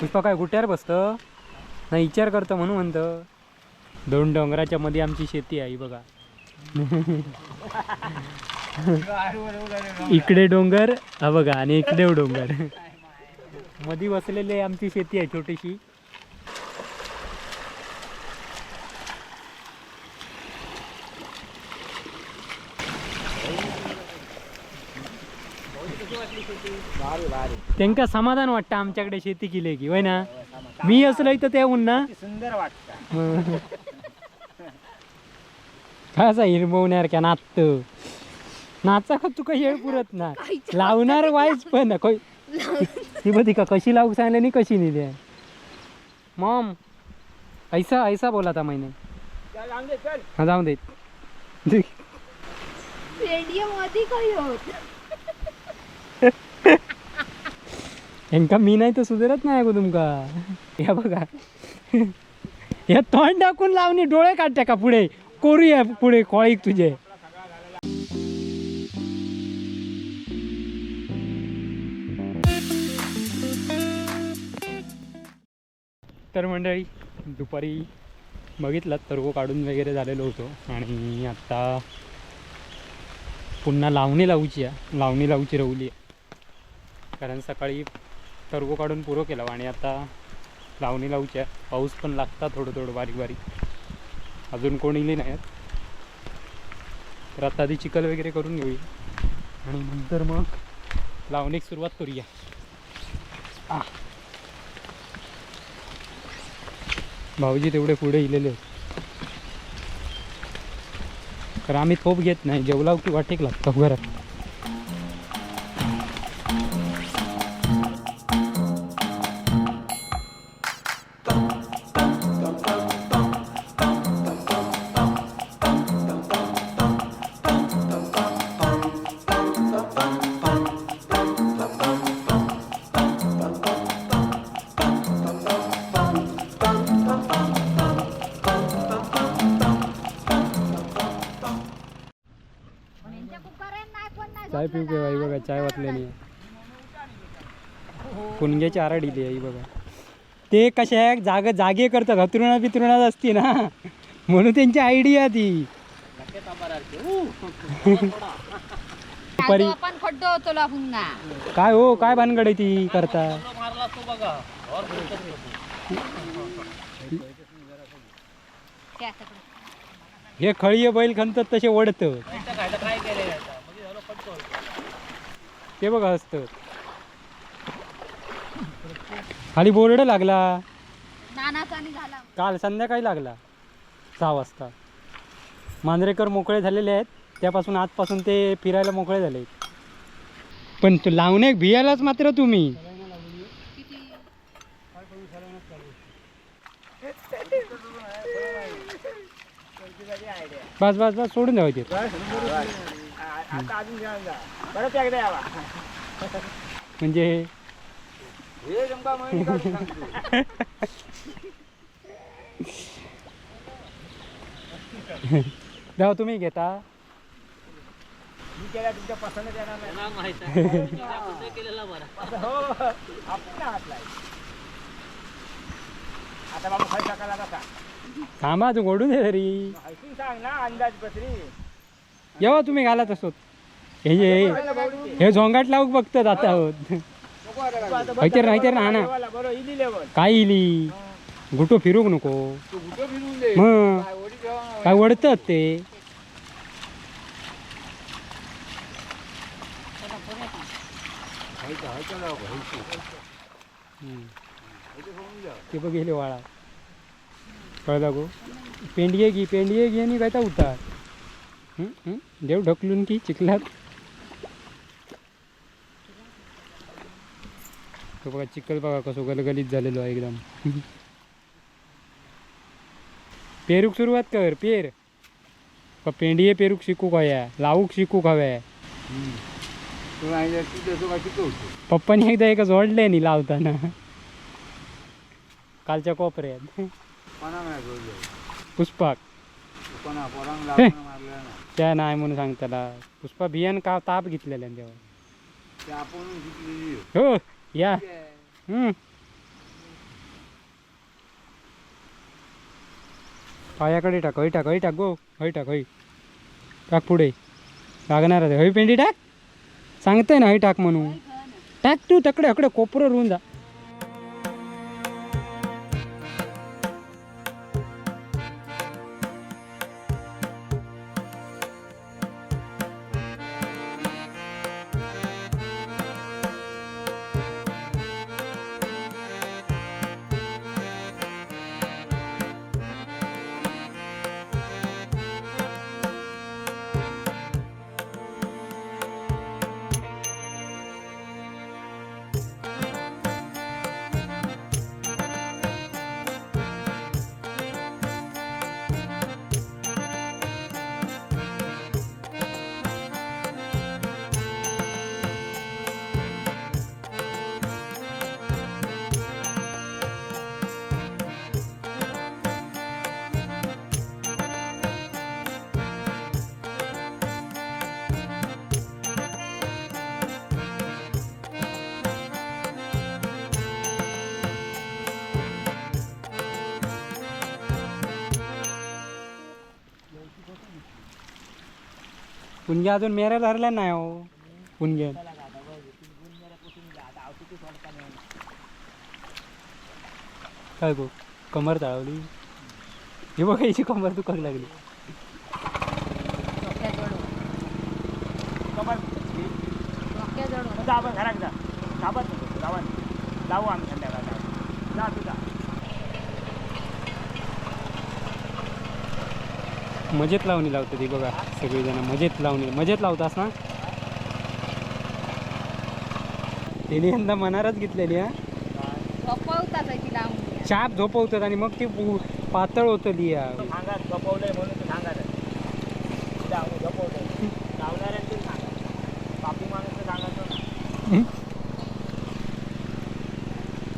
पुष्पा काय गुट्यावर बसतं? नाही विचार करतं म्हणून म्हणतं. दोन डोंगराच्या मध्ये आमची शेती आहे बघा. इकडे डोंगर हा बघा आणि इकडे डोंगर. मधी वसलेली आमची शेती आहे छोटीशी. त्यांका समाधान वाटतं आमच्याकडे शेती केली की वय ना? मी असलो इथं ते ना. सुंदर वाटतं. कसा हिरमवणार का नाचत नाचा का तुका येळ पुरत ना? लावणार वाईच पण. कोय ती बघ का कशी लावू सांगले नाही कशी नाही द्या मॉम ऐसा ऐसा बोला था मैंने चल हा जाऊ देत रेडिओ मध्ये काही होत. यांका मी नाही तर सुधारत नाही अगो तुमका. या बघा. या तोंड टाकून लावणी डोळे काढते का पुढे. कोरूया पुढे कॉळीक तुझे. तर मंडळी दुपारी बघितलं तरगो काढून वगैरे झालेलो होतो. आणि आत्ता पुन्हा लावणी लावूची आहे. लावणी लावूची रवली आहे. कारण सकाळी तरगो काढून पुरो केला आणि आता लावणी लावूच्या. पाऊस पण लागता थोडं थोडं बारीक बारीक. अजून कोण इली नाहीत. तर आता आधी चिखल वगैरे करून घेऊया. आणि नंतर मग लावणीक सुरुवात करूया. भाऊजी तेवढे पुढे इलेले आहेत. तर आम्ही थोप घेत नाही. जेवला की वाटेक लागतो घरात. कुणग्याची आराड इली आहे बघा ते कशा आहे जाग जागे करतात हतरुणा बितरुणात असती ना. म्हणून त्यांची आयडिया ती. पुन्हा काय हो काय भानगड आहे ती करता. हे खळीय बैल खणतात तसे ओढत. ते बघा असतं. खाली बोर्ड लागला. नानाचा आणि झाला. काल संध्याकाळी लागला. सहा वाजता. मांजरेकर मोकळे झालेले आहेत. त्यापासून आजपासून ते फिरायला मोकळे झाले. पण तू लावण्याक भियालाच मात्र तुम्ही. बस बस बस सोडून द्यावं ते म्हणजे हे काढून सांगतो. तुम्ही घेता मी केला तुमच्या पसंत येणार नाही हो आपण ना हात लाय आता बाबा खाली टाकायला कसा थांबा तू ओढून दे तरी ऐकून सांग ना अंदाज पत्री जेव्हा तुम्ही घालत असोत हे जे हे झोंगाट लावूक बघतात आता आहोत हैतर ना ना. काय इली? गुटो फिरूक नको. मग काय वडतात ते? ते बघ गेले वाळा. कळला गो? पेंडिये घे पेंडिये घे आणि काय ता उतार देव ढकलून की चिखलात? तो बघा चिखल बघा कसं गलगलीत झालेलो आहे एकदम. पेरूक सुरुवात कर पेर. का पेंडिये पेरूक शिकूक हव्या लावूक शिकूक हव्या पप्पानी एकदा एक जोडले नी लावताना. कालच्या कोपऱ्यात. पुष्पाक त्या नाही म्हणून सांगताला. पुष्पा बियान का ताप घेतलेल्या तेव्हा? हो. या. हम्म. पायाकडे टाक हय टाक हय टाक गो. हय टाक हय टाक पुढे. लागणार आहे. हय पेंडी टाक. सांगते ना हय टाक म्हणून. टाक तू तकडे अकडे कोपरं रोवून जा पुणग्या अजून मेरायला हरला नाही हो. पुणग्या काय गो कमर तळावली हे बघ याची कमर दुखाक लागली. आपण घरात जा. जाऊ आम्ही संध्याकाळी. जा तू मजेत लावणी लावते ती बघा सगळीजण मजेत लावणी मजेत लावतास ना? तिने यंदा मनारच घेतलेली हा? झोपवतात चाप झोपवतात आणि मग ती पु- पातळ होतली या सांगा झोपवलंय म्हणून तू सांगा जाऊ झोपवलंय. लावणाऱ्यांचे सांगा. बापू माणूस सांगायचं हं?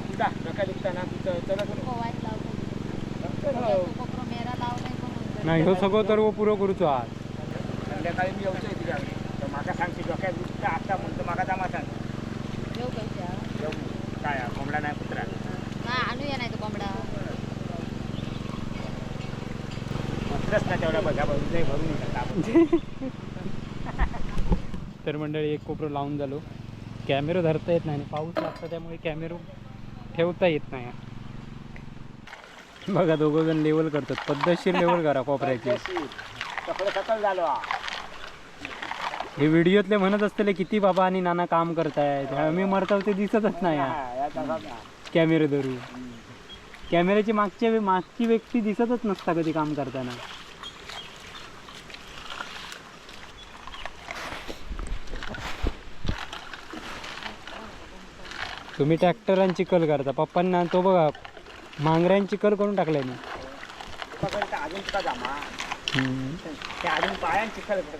तू जा नका दुखता ना तू च- चला तुम्ही. पोवायला लावतो हो. कोपरा मेरा लावलाय नाही हो सगळं तर पुरो करूचो आज. संध्याकाळी मी येऊचोय तुझ्या तर सांगते डोक्यात दुखतं आता म्हणतो माका जमा सांग. येऊ पैसा येऊ. काय हा, कोंबडा नाही कुत्रा? हा आणूया नाही तो कोंबडा. कुत्रच ना तेवढा बघा भरून नाही भरून आपण तर मंडळी एक कोपरं लावून झालो. कॅमेरा धरता येत नाही आणि पाऊस लागतो त्यामुळे कॅमेरा ठेवता येत नाही. बघा दोघं जण लेवल करतात. पद्धतशीर लेवल करा कोपऱ्याची. सगळं सकल झालो हा. व्हिडिओतले म्हणत असलेले किती बाबा आणि नाना काम करतायत. आम्ही मरताव ते दिसतच नाही. कॅमेरे धरू कॅमेऱ्याची मागच्या मागची व्यक्ती दिसतच नसता कधी काम करताना. तुम्ही ट्रॅक्टरांची कल करता. पप्पांना तो बघा मांगऱ्यांची कल करून टाकलाय मी. अजून सुद्धा जमा ते अजून पायांची करते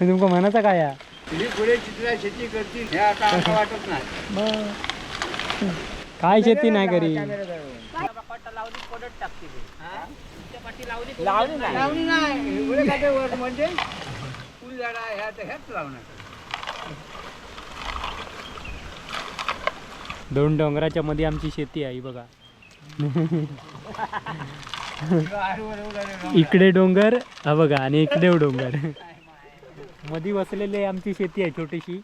तुमका म्हणायचं काय या? तुम्ही पुढे चित्रा शेती करतील हे आता आम्हाला वाटत नाही. काय शेती नाही. करी लावली नाही. लावणी नाही म्हणजे फुल झाडा ह्या तर ह्याच लावणार दोन डोंगराच्या मध्ये आमची शेती आहे बघा. इकडे डोंगर हा बघा आणि इकडे डोंगर. मधी वसलेली आमची शेती आहे छोटीशी.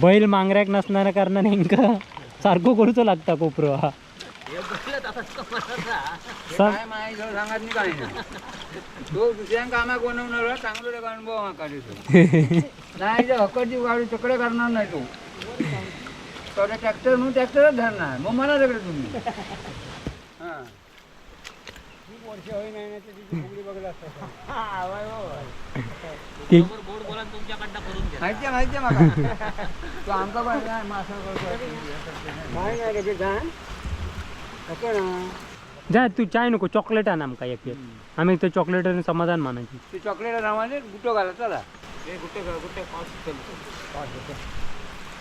बैल मांगऱ्याक नसणाऱ्या कारणाने इंका सारखं करूचो लागता कोपरो? हा नाही काही नाही तो दुसऱ्यांका कामा बनवणार चांगलं त्याचा अनुभव हा काढतो नाही जर हक्काची गाडी चकडे करणार नाही तो तेवढा ट्रॅक्टर म्हणून ट्रॅक्टरच धरणार मग म्हणा सगळे तुम्ही हां ती माहिती आहे माहिती आहे मला तो आमका पण नाही मासा नाही नाही रे बेजान जा तू चाय नको चॉकलेट आण आमका एक एक. आम्ही ते चॉकलेट समाधान मानायची. ते चॉकलेट नावाने गुटो घाला चला. हे गुट्टे गुट्टे पाऊस चलतो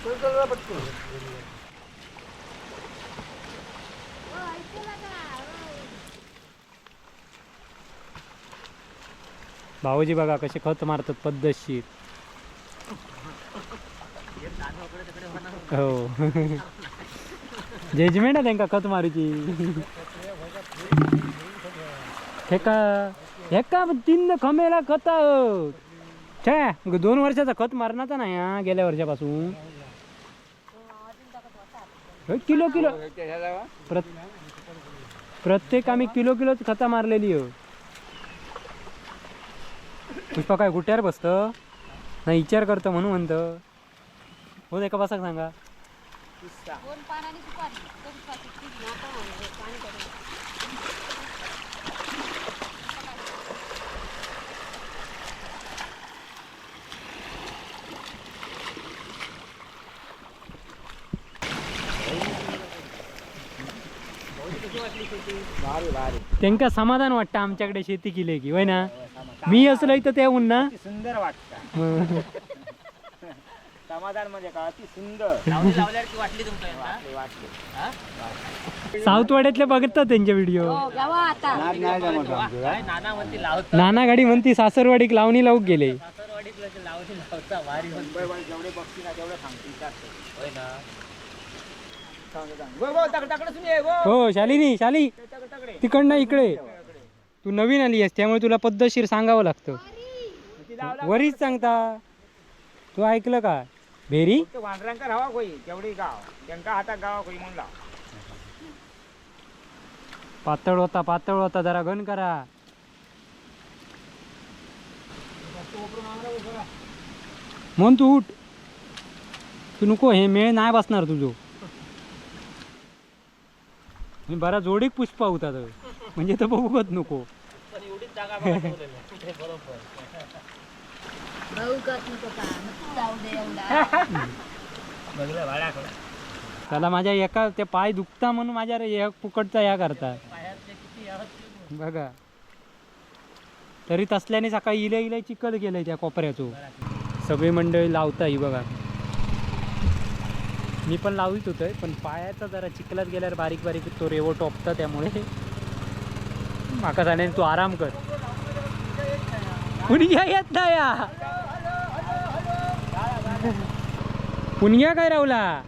चल, चल, चल, पटकन. भाऊजी बघा कसे खत मारतात पद्धतशीर. हो. जजमेंट आहे त्यांका खत मारूची? हेका एका तीन कमेला खत छे दोन वर्षाचा खत मारणाचा नाही हा गेल्या वर्षापासून. Kilo kilo. प्रत्येक आम्ही किलो किलोच खता मारलेली हो पुष्पा काय गुट्यावर बसतं? नाही विचार करतं म्हणून म्हणतं. हो एका बसाक सांगा. दोन पानाने सुपारी. दोन पाची तीन नातं म्हणून पाणी करून भारी भारी. त्यांका समाधान वाटतं आमच्याकडे शेती केली की होय ना? मी असलो इथं ते होऊन ना? सुंदर वाटतं. समाधान म्हणजे का? ती सुंदर. लावली लावल्यावर की वाटली वाटली. साऊथवाड्यातले बघतात त्यांचे व्हिडिओ हो गावा आता. नाद नाही जमत आमचं? काय नाना म्हणते लावत नाना गाडी म्हणती सासरवाडीक लावणी लावूक गेले. सासरवाडीत लगे लावली लावता भारी म्हणते. मुंबईवर जेवढे बघतील ना तेवढं सांगतील जास्त. होय ना? सांग, सांग. गो, गो, तक- तकडे सुनी आहे, गो. हो शालिनी शाली. तकडे, तकडे. तिकडनं इकडे. तू नवीन आली आहेस त्यामुळे तुला पद्धतशीर सांगावं लागतं. ती लावला वरीच सांगता. तू ऐकलं का? भेरी फक्त वांढरांका राहा कोई? तेवढी गाव. त्यांका हातात गावा कोई म्हणून लाव पातळ होता पातळ होता जरा घन करा. म्हण तू उठ. तू नको हे मेळ नाही बसणार तुझो. बरा जोडीक पुष्पा होता तर म्हणजे तर बघूकच नको. त्याला माझ्या एका ते पाय दुखता म्हणून माझ्या रे फुकटचा या करता बघा. तरी तसल्याने सकाळी इले इले चिकल केलंय त्या कोपऱ्याचो. सगळी मंडळी लावता ही बघा. मी पण लावित होतोय पण पायाचा जरा चिखलात गेल्यावर बारीक बारीक तो रेवो टोपता त्यामुळे. माका सांगेन तू आराम कर. पुणग्या येत नाही या पुणग्या काय रावला?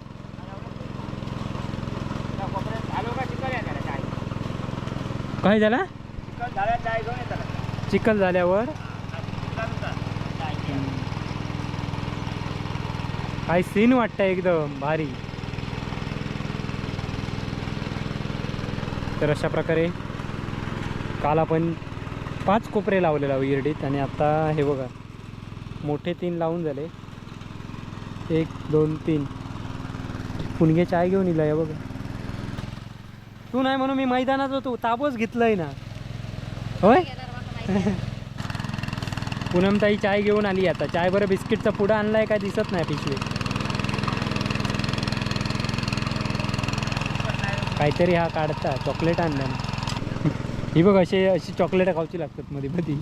काय झाला? चिखल झाल्यावर? काय सीन वाटतं एकदम भारी. तर अशा प्रकारे काल आपण पाच कोपरे लावले लावू इरडीत आणि आता हे बघा मोठे तीन लावून झाले. एक दोन तीन. पुणगे चाय घेऊन इला या बघा. तू नाही म्हणून मी मैदानात होतो ताबोच घेतलंय ना. होय? गेल्यावर पूनमताई चाय घेऊन आली आता. चाय बरं बिस्किटचा पुडा आणलाय काय दिसत नाही पिशवी? काहीतरी हा काढता चॉकलेट आणल्या ही बघ असे अशी चॉकलेट खाऊची लागतात मध्ये मध्ये.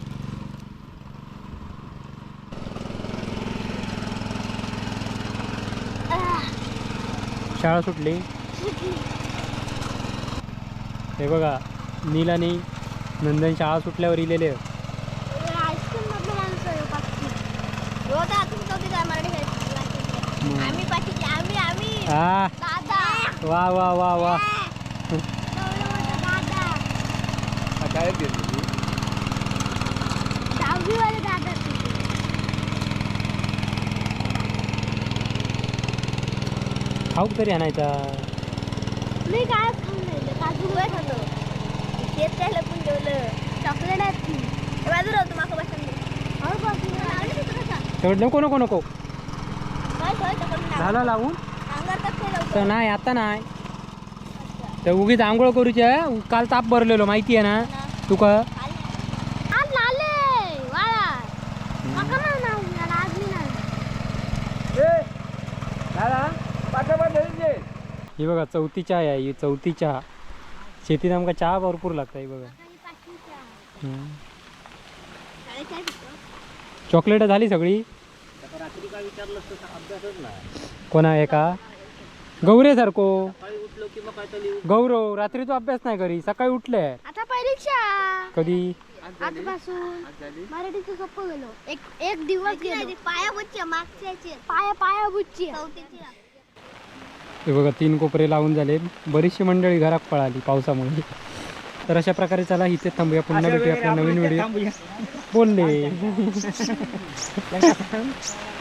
शाळा सुटली. हे बघा नील आणि नंदन शाळा सुटल्यावर इलेले. आईस्क्रीम मधलं माणूस आहे पाचवी हो का तुम्ही चौथी काय मराठी शाळेत? आम्ही पाचवीचे आम्ही आम्ही हा दादा वा वा वा वा एवढं मोठं दादा हा, शाळेत गेली ती. दहावीवाले दादा ते. खाऊक तरी आणायचा. मी काय खाऊन राहिलो काजू गोळ्या खातो. तेच काय लपून ठेवलं चॉकलेट आहेत ती. बसून तेवढं नको नको नको. काय काय चॉकलेट झाला लावून अंगार तर नाही आता नाही. तर उगीच आंघोळ करूची आहे. काल ताप भरलेलो माहिती आहे ना? तुका आज लाले वाळा माका नाही ना उन्हाळा, आज मी नाही ए, दादा पाठोपाठ धरून दे. ही बघा चौथी चहा आहे ही चौथी चहा. शेतीत आमका चहा भरपूर लागता ही बघा. आहे. चॉकलेट झाली सगळी? आता रात्री काय विचारलं तर अभ्यासच नाही कोणा गौरे सारखो उठलो की? तर लिहू गौरव रात्री तू अभ्यास नाही करी सकाळी उठले. आता परीक्षा कधी? आजपासून मराठीचं सोपं गेलो. एक एक दिवस पाया पाया पाया बुच्ची. हे बघा तीन कोपरे लावून झाले. बरीचशी मंडळी घरात पळाली पावसामुळे. तर अशा प्रकारे चला इथे थांबूया. पुन्हा भेटूया आपल्या नवीन व्हिडिओ. बोलले.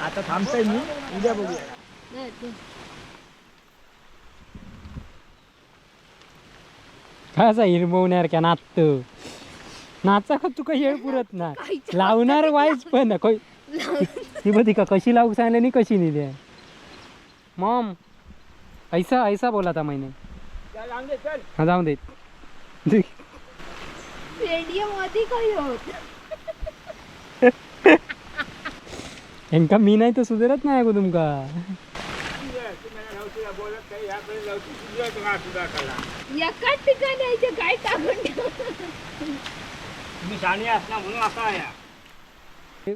आता थांबतोय मी. उद्या बघूया. नाही, ते- कसा हिरमवण्यासारख्या नाचत नाचा का तुका येळ पुरत ना? लावणार वाईच पण. ना कोय ती बघ का कशी लावू सांगले नाही कशी निधी मॉम ऐसा ऐसा बोला था मैंने. हा जाऊन देत यांका मी नाही तर सुधारत नाही गो तुमका।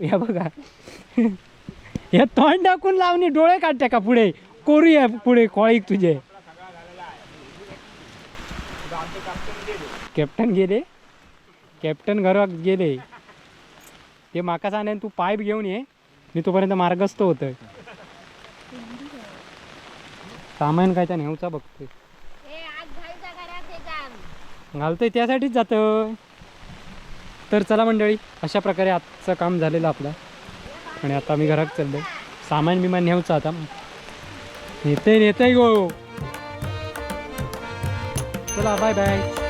या बघा। या तोंड टाकून लावणी डोळे काढते का पुढे? कोरूया पुढे कॉळीक तुझे. कॅप्टन गेले. कॅप्टन घरात गेले. ते माका सांगेन तू पाईप घेऊन ये. मी तोपर्यंत मार्गस्थ होतोय. सामान काय त्या नेऊचा बघतोय. घालतोय त्यासाठीच जातं तर चला मंडळी अशा प्रकारे आजचं काम झालेलं आपलं. आणि आता मी घरात चाललोय. सामान बिमान न्यायचं आता. नेते नेते गो चला बाय बाय